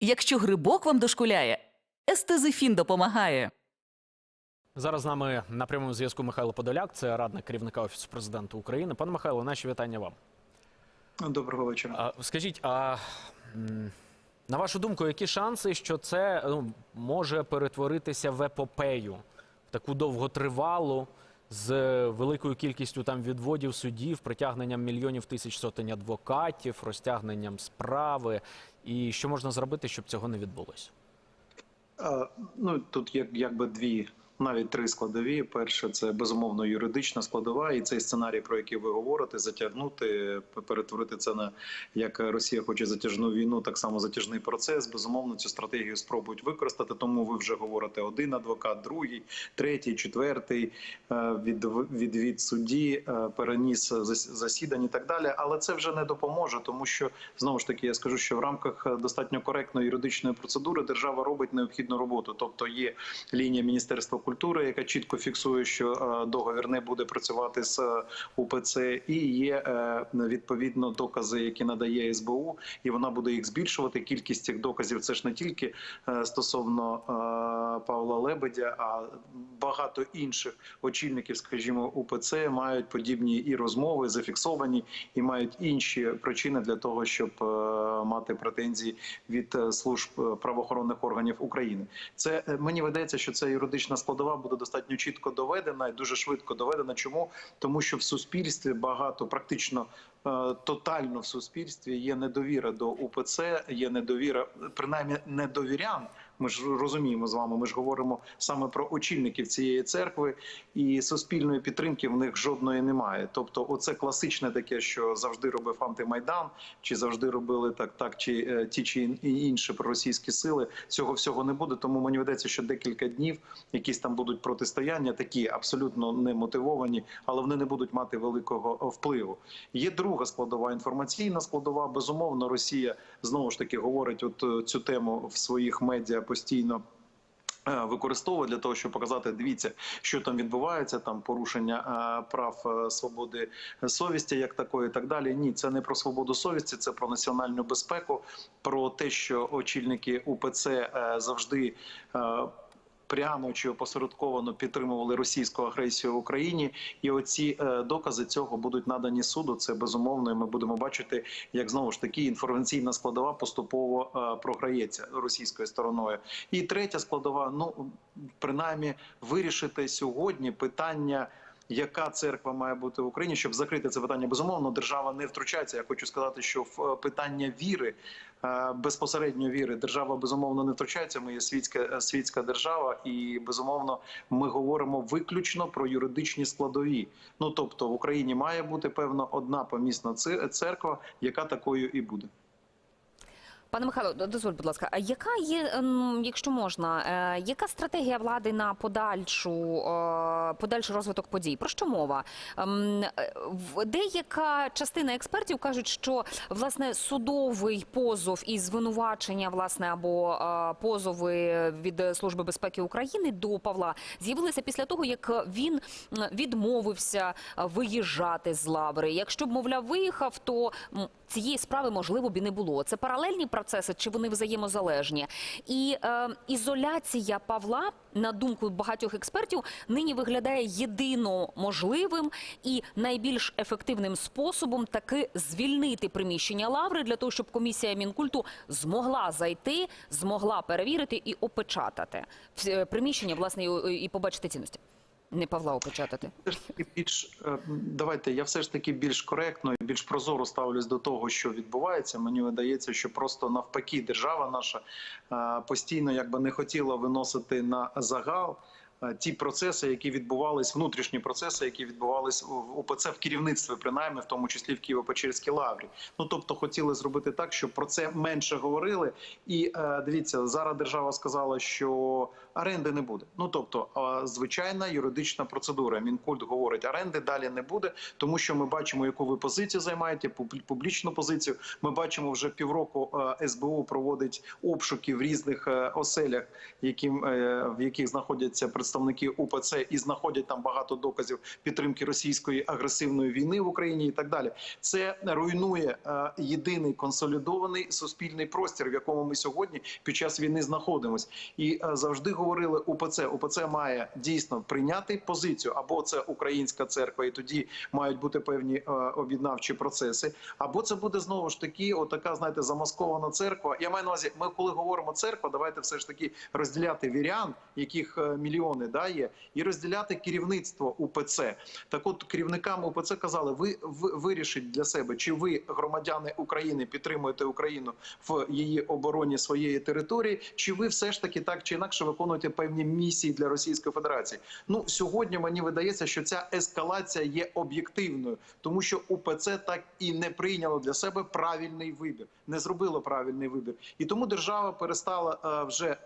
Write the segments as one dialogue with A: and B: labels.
A: Якщо грибок вам дошкуляє, естезифін допомагає.
B: Зараз з нами на прямому зв'язку Михайло Подоляк, це радник керівника офісу президента України. Пане Михайло, наші вітання вам.
C: Доброго вечора.
B: А, скажіть, а на вашу думку, які шанси, що це ну, може перетворитися в епопею, в таку довготривалу, з великою кількістю там відводів судів, притягненням мільйонів тисяч сотень адвокатів, розтягненням справи? І що можна зробити, щоб цього не відбулося?
C: Ну тут є якби дві. Навіть три складові. Перше, це безумовно юридична складова, і цей сценарій, про який ви говорите, затягнути, перетворити це на як Росія хоче затяжну війну, так само затяжний процес. Безумовно, цю стратегію спробують використати. Тому ви вже говорите один адвокат, другий, третій, четвертий е, від відвід судді, е, переніс зас- засідань і так далі. Але це вже не допоможе, тому що знову ж таки я скажу, що в рамках е, достатньо коректної юридичної процедури держава робить необхідну роботу, тобто є лінія міністерства культури, яка чітко фіксує, що е, договір не буде працювати з е, УПЦ, і є е, відповідно докази, які надає СБУ, і вона буде їх збільшувати. Кількість цих доказів це ж не тільки стосовно Павла Лебедя, а багато інших очільників, скажімо, УПЦ мають подібні і розмови зафіксовані, і мають інші причини для того, щоб мати претензії від служб правоохоронних органів України. Це мені видається, що ця юридична складова буде достатньо чітко доведена і дуже швидко доведена. Чому тому, що в суспільстві багато практично е, тотально в суспільстві є недовіра до УПЦ, є недовіра, принаймні недовірян. Ми ж розуміємо з вами. Ми ж говоримо саме про очільників цієї церкви, і суспільної підтримки в них жодної немає. Тобто, оце класичне таке, що завжди робив антимайдан, чи завжди робили так, так чи е, ті чи інші проросійські сили. Цього всього не буде. Тому мені видається, що декілька днів якісь там будуть протистояння, такі абсолютно не мотивовані, але вони не будуть мати великого впливу. Є друга складова інформаційна складова. Безумовно, Росія знову ж таки говорить от е, цю тему в своїх медіа постійно. е, Використовує для того, щоб показати, дивіться, що там відбувається, там порушення е, прав е, свободи совісті, як такої, і так далі. Ні, це не про свободу совісті, це про національну безпеку, про те, що очільники УПЦ завжди. Прямо чи опосередковано підтримували російську агресію в Україні, і оці е, докази цього будуть надані суду. Це безумовно. і Ми будемо бачити, як знову ж таки інформаційна складова поступово е, програється російською стороною. І третя складова, ну принаймні, вирішити сьогодні питання. Яка церква має бути в Україні, щоб закрити це питання? Безумовно, держава не втручається. Я хочу сказати, що в е, питання віри, е, безпосередньо віри, держава безумовно не втручається. Ми є світська е, світська держава, і безумовно ми говоримо виключно про юридичні складові. Ну тобто в Україні має бути певно одна помісна церква, яка такою і буде.
D: Пане Михайло, дозволь, будь ласка, а яка є, ем, якщо можна, е, яка стратегія влади на подальшу е, подальший розвиток подій? Про що мова? Ем, е, Деяка частина експертів кажуть, що власне судовий позов і звинувачення, власне, або позови від Служби безпеки України до Павла з'явилися після того, як він відмовився виїжджати з лаври. Якщо б мовляв виїхав, то цієї справи можливо б і не було. Це паралельні процеси, чи вони взаємозалежні? І е, ізоляція Павла, на думку багатьох експертів, нині виглядає єдино можливим і найбільш ефективним способом таки звільнити приміщення лаври для того, щоб комісія мінкульту змогла зайти, змогла перевірити і опечатати Всі- приміщення, власне, і побачити цінності. Не Павла опечатати.
C: Більш е, давайте я все ж таки більш коректно і більш прозоро ставлюсь до того, що відбувається. Мені видається, що просто навпаки, держава наша е, постійно якби не хотіла виносити на загал. Е, Ті процеси, які відбувались, внутрішні процеси, які відбувались в УПЦ в керівництві, принаймні в тому числі в Києво-Печерській лаврі. Ну тобто, хотіли зробити так, щоб про це менше говорили. І е, дивіться, зараз держава сказала, що оренди не буде. Ну тобто, е, звичайна юридична процедура. Мінкульт говорить, оренди далі не буде, тому що ми бачимо, яку ви позицію займаєте, пуб- публічну позицію. Ми бачимо вже півроку СБУ проводить обшуки в різних оселях, в яких знаходяться представники представники УПЦ і знаходять там багато доказів підтримки російської агресивної війни в Україні і так далі. Це руйнує е, єдиний консолідований суспільний простір, в якому ми сьогодні під час війни знаходимося. І е, завжди говорили УПЦ. УПЦ має дійсно прийняти позицію або це українська церква, і тоді мають бути певні е, об'єднавчі процеси, або це буде знову ж таки, отака, знаєте, замаскована церква. Я маю на увазі, ми коли говоримо церква, давайте все ж таки розділяти вірян, яких е, мільйони да, є, і розділяти керівництво УПЦ. Так от керівникам УПЦ казали, ви, ви вирішіть для себе, чи ви громадяни України підтримуєте Україну в її обороні своєї території, чи ви все ж таки так чи інакше виконуєте певні місії для Російської Федерації. Ну сьогодні мені видається, що ця ескалація є об'єктивною, тому що УПЦ так і не прийняло для себе правильний вибір, не зробило правильний вибір, і тому держава перестала е, вже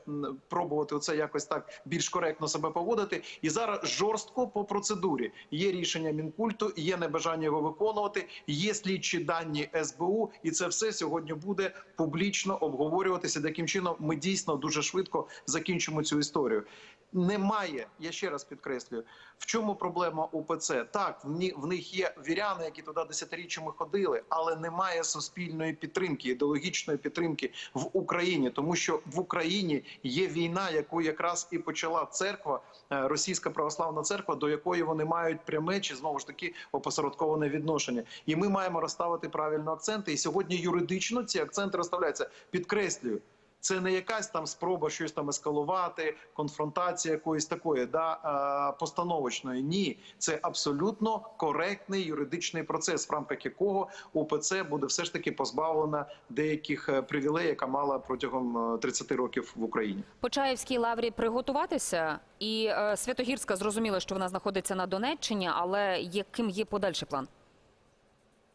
C: пробувати оце якось так більш коректно себе поводити. І зараз жорстко по процедурі є рішення мінкульту, є небажання його виконувати, є слідчі дані СБУ, і це все сьогодні буде публічно обговорюватися. Таким чином ми дійсно дуже швидко закінчимо цю історію. Немає, я ще раз підкреслюю, в чому проблема УПЦ? Так, в них є віряни, які туди десятиріччями ходили, але немає суспільної підтримки, ідеологічної підтримки в Україні, тому що в Україні є війна, яку якраз і почала церква, е, російська православна церква, до якої вони мають пряме чи знову ж таки опосередковане відношення. І ми маємо розставити правильно акценти. І сьогодні юридично ці акценти розставляються. Підкреслюю. Це не якась там спроба щось там ескалувати, конфронтація якоїсь такої, да е, постановочної. Ні, це абсолютно коректний юридичний процес, в рамках якого УПЦ буде все ж таки позбавлена деяких е, привілеїв, яка мала протягом е, 30 років в Україні.
D: Почаївській лаврі приготуватися, і е, Святогірська зрозуміло, що вона знаходиться на Донеччині, але яким є подальший план?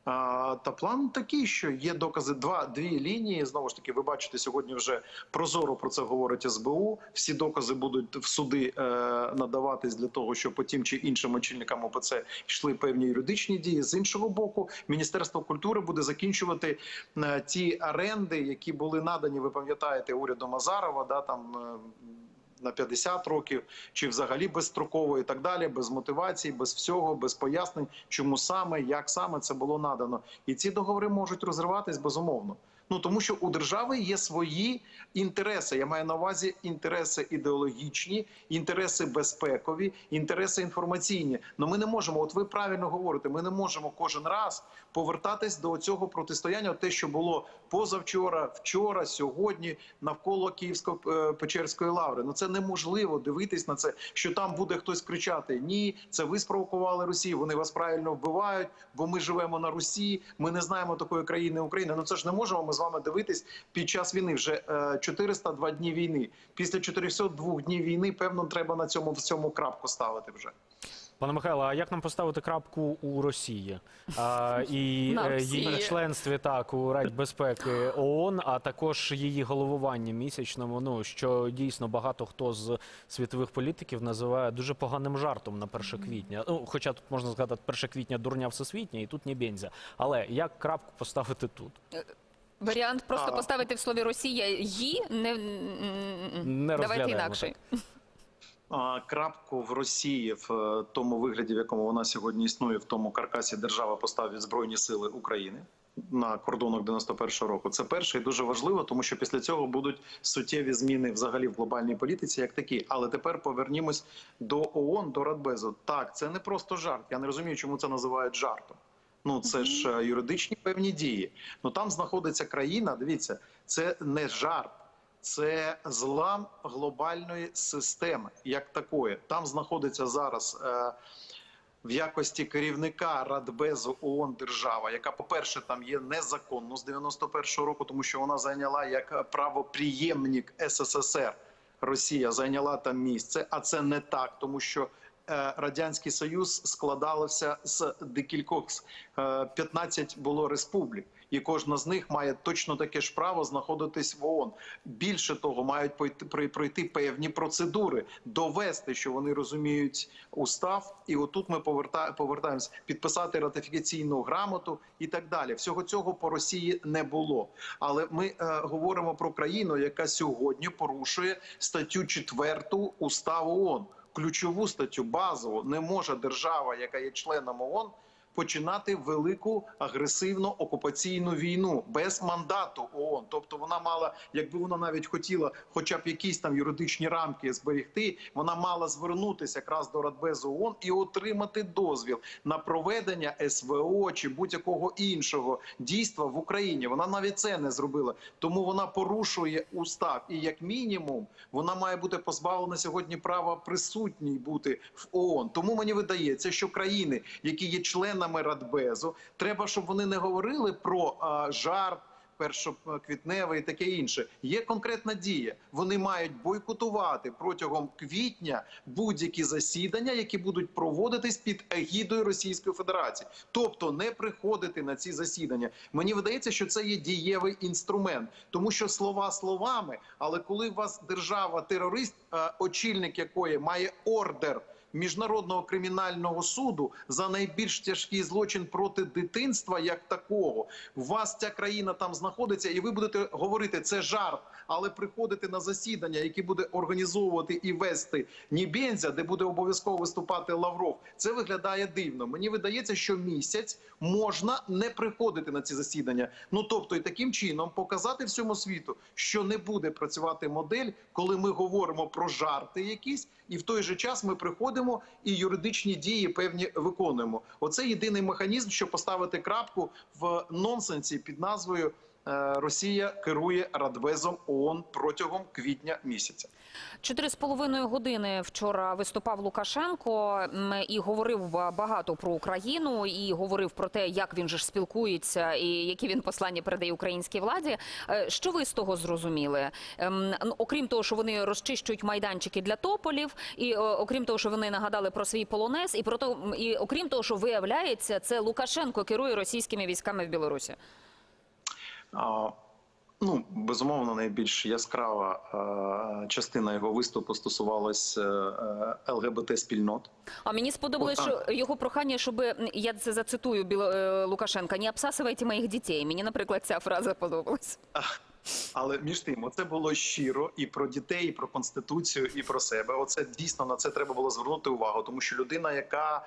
C: Та план такий, що є докази. Два дві лінії. Знову ж таки, ви бачите, сьогодні вже прозоро про це говорить СБУ. Всі докази будуть в суди е, надаватись для того, щоб по тим чи іншим очільникам ОПЦ йшли певні юридичні дії. З іншого боку, Міністерство культури буде закінчувати е, ті оренди, які були надані. Ви пам'ятаєте, урядом Азарова, да там. е, на 50 років, чи взагалі безстроково і так далі, без мотивації, без всього, без пояснень, чому саме, як саме це було надано. І ці договори можуть розриватись безумовно. Ну тому що у держави є свої інтереси. Я маю на увазі інтереси ідеологічні, інтереси безпекові, інтереси інформаційні. Ну ми не можемо. От ви правильно говорите, ми не можемо кожен раз повертатись до цього протистояння. Те, що було позавчора, вчора, сьогодні навколо Київсько-Печерської лаври. Ну це неможливо дивитись на це, що там буде хтось кричати: Ні, це ви спровокували Росію. Вони вас правильно вбивають, бо ми живемо на Русі. Ми не знаємо такої країни України. Ну це ж не можемо ми з вами дивитись під час війни. Вже е, 402 дні війни. Після 402 днів війни, певно, треба на цьому в цьому крапку ставити вже.
B: Пане Михайло, а як нам поставити крапку у Росії а, і
D: На
B: е, її членстві так у Раді безпеки ООН, а також її головуванні місячному? Ну що дійсно багато хто з світових політиків називає дуже поганим жартом на 1 квітня. Ну, хоча тут можна згадати 1 квітня дурня всесвітня, і тут не бензя. Але як крапку поставити тут?
D: Варіант просто
C: А.
D: поставити в слові Росія її не.
B: Не
D: давайте
B: розглядаємо
D: інакше.
C: А, крапку в Росії в е, тому вигляді, в якому вона сьогодні існує, в тому каркасі держава поставить збройні сили України. На кордонах 91-го року це перше і дуже важливо, тому що після цього будуть суттєві зміни взагалі в глобальній політиці, як такі. Але тепер повернімось до ООН, до Радбезу. Так, це не просто жарт. Я не розумію, чому це називають жартом. Ну це ж е, юридичні певні дії. Ну там знаходиться країна. Дивіться, це не жарт. Це злам глобальної системи, як такої. Там знаходиться зараз е, в якості керівника Радбезу ООН держава, яка, по-перше, там є незаконно з 91-го року, тому що вона зайняла як правоприємник СССР. Росія зайняла там місце, а це не так, тому що радянський союз складався з декількох е, 15 було республік. І кожна з них має точно таке ж право знаходитись в ООН. Більше того, мають пройти певні процедури, довести, що вони розуміють устав. І отут ми поверта, повертаємось підписати ратифікаційну грамоту і так далі. Всього цього по Росії не було. Але ми е, говоримо про країну, яка сьогодні порушує статтю 4 уставу ООН. Ключову статтю базову не може держава, яка є членом ООН, починати велику агресивну окупаційну війну без мандату ООН. Тобто вона мала, якби вона навіть хотіла, хоча б якісь там юридичні рамки зберегти, вона мала звернутися якраз до Радбезу ООН і отримати дозвіл на проведення СВО чи будь-якого іншого дійства в Україні. Вона навіть це не зробила, тому вона порушує устав. І як мінімум вона має бути позбавлена сьогодні права присутній бути в ООН. Тому мені видається, що країни, які є членами Радбезу, треба, щоб вони не говорили про а, жарт. Першоквітневе і таке інше є конкретна дія. Вони мають бойкотувати протягом квітня будь-які засідання, які будуть проводитись під егідою Російської Федерації, тобто не приходити на ці засідання. Мені видається, що це є дієвий інструмент, тому що слова словами, але коли у вас держава терорист, е, очільник якої має ордер. Міжнародного кримінального суду за найбільш тяжкий злочин проти дитинства, як такого, у вас ця країна там знаходиться, і ви будете говорити це жарт, але приходити на засідання, які буде організовувати і вести Нібензя, де буде обов'язково виступати Лавров. Це виглядає дивно. Мені видається, що місяць можна не приходити на ці засідання. Ну тобто, і таким чином показати всьому світу, що не буде працювати модель, коли ми говоримо про жарти якісь, і в той же час ми приходимо і юридичні дії певні виконуємо. Оце єдиний механізм, щоб поставити крапку в нонсенсі під назвою. Е, Росія керує Радбезом ООН протягом квітня місяця.
D: Чотири з половиною години вчора виступав Лукашенко і говорив багато про Україну, і говорив про те, як він же ж спілкується, і які він послання передає українській владі. Е, Що ви з того зрозуміли? Ем, ну, Окрім того, що вони розчищують майданчики для тополів, і окрім того, що вони нагадали про свій полонез, і про то, і окрім того, що виявляється, це Лукашенко керує російськими військами в Білорусі.
C: Ну, безумовно, найбільш яскрава е, частина його виступу стосувалась е, ЛГБТ спільнот.
D: А мені сподобалось, що його прохання, щоб я це зацитую Біло, е, Лукашенка, не обсасуйте моїх дітей. Мені, наприклад, ця фраза подобалась.
C: Але між тим, це було щиро і про дітей, і про конституцію, і про себе. Оце дійсно на це треба було звернути увагу, тому що людина, яка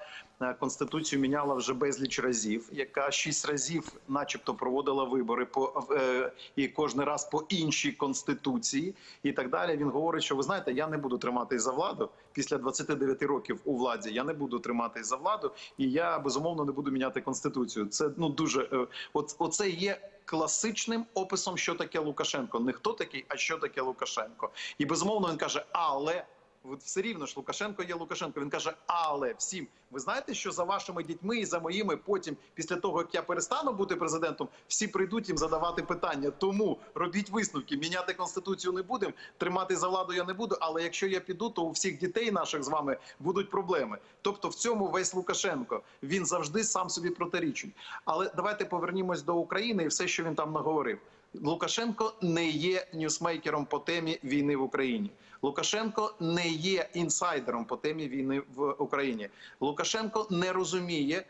C: конституцію міняла вже безліч разів, яка шість разів, начебто, проводила вибори по е, і кожен раз по іншій конституції, і так далі. Він говорить, що ви знаєте, я не буду триматись за владу після 29 років у владі. Я не буду триматись за владу, і я безумовно не буду міняти конституцію. Це ну дуже е, от, оце є класичним описом, що таке Лукашенко. Не хто такий, а що таке Лукашенко. І безумовно він каже, але все рівно ж Лукашенко є Лукашенко. Він каже, але всім. Ви знаєте, що за вашими дітьми і за моїми потім, після того як я перестану бути президентом, всі прийдуть їм задавати питання. Тому робіть висновки. Міняти конституцію не будемо, тримати за владу я не буду. Але якщо я піду, то у всіх дітей наших з вами будуть проблеми. Тобто, в цьому весь Лукашенко він завжди сам собі протирічить. Але давайте повернімось до України і все, що він там наговорив. Лукашенко не є ньюсмейкером по темі війни в Україні. Лукашенко не є інсайдером по темі війни в Україні. Лукашенко не розуміє.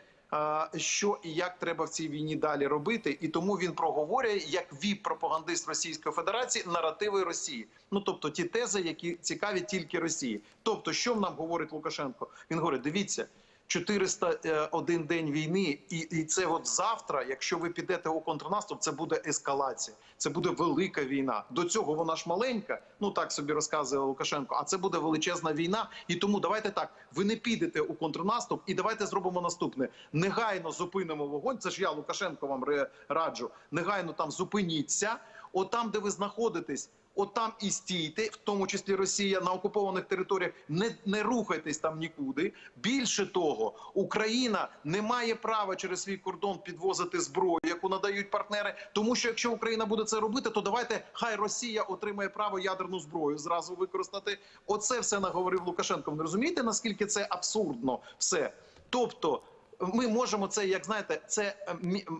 C: Що і як треба в цій війні далі робити, і тому він проговорює як віп-пропагандист Російської Федерації наративи Росії. Ну тобто ті тези, які цікаві тільки Росії. Тобто, що нам говорить Лукашенко? Він говорить: дивіться, 401 день війни, і, і це от завтра, якщо ви підете у контрнаступ, це буде ескалація, це буде велика війна. До цього вона ж маленька, ну так собі розказує Лукашенко. А це буде величезна війна. І тому давайте так: ви не підете у контрнаступ, і давайте зробимо наступне: негайно зупинимо вогонь. Це ж я Лукашенко вам раджу. Негайно там зупиніться. От там, де ви знаходитесь. От там і стійте, в тому числі Росія на окупованих територіях. Не, не рухайтесь там нікуди. Більше того, Україна не має права через свій кордон підвозити зброю, яку надають партнери. Тому що якщо Україна буде це робити, то давайте хай Росія отримає право ядерну зброю зразу використати. Оце все наговорив Лукашенко. Ви розумієте, наскільки це абсурдно все? Тобто, ми можемо це, як знаєте, це е,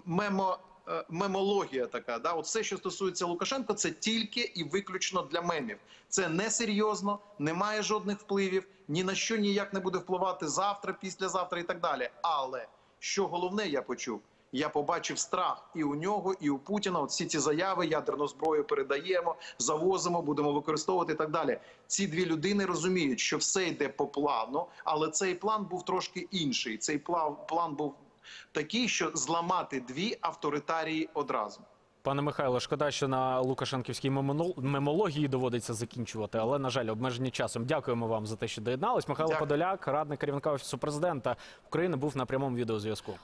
C: мемо. Е, Мемологія така, да, от все, що стосується Лукашенка, це тільки і виключно для мемів. Це не серйозно, немає жодних впливів, ні на що ніяк не буде впливати завтра, післязавтра і так далі. Але що головне, я почув, я побачив страх і у нього, і у Путіна. От всі ці заяви, ядерну зброю передаємо, завозимо, будемо використовувати і так далі. Ці дві людини розуміють, що все йде по плану, але цей план був трошки інший. Цей план був такий, що зламати дві авторитарії одразу.
B: Пане Михайло, шкода, що на Лукашенківській мемології доводиться закінчувати, але на жаль, обмежені часом. Дякуємо вам за те, що доєднались. Михайло
C: Дякую.
B: Подоляк, радник керівника офісу президента України, був на прямому відеозв'язку.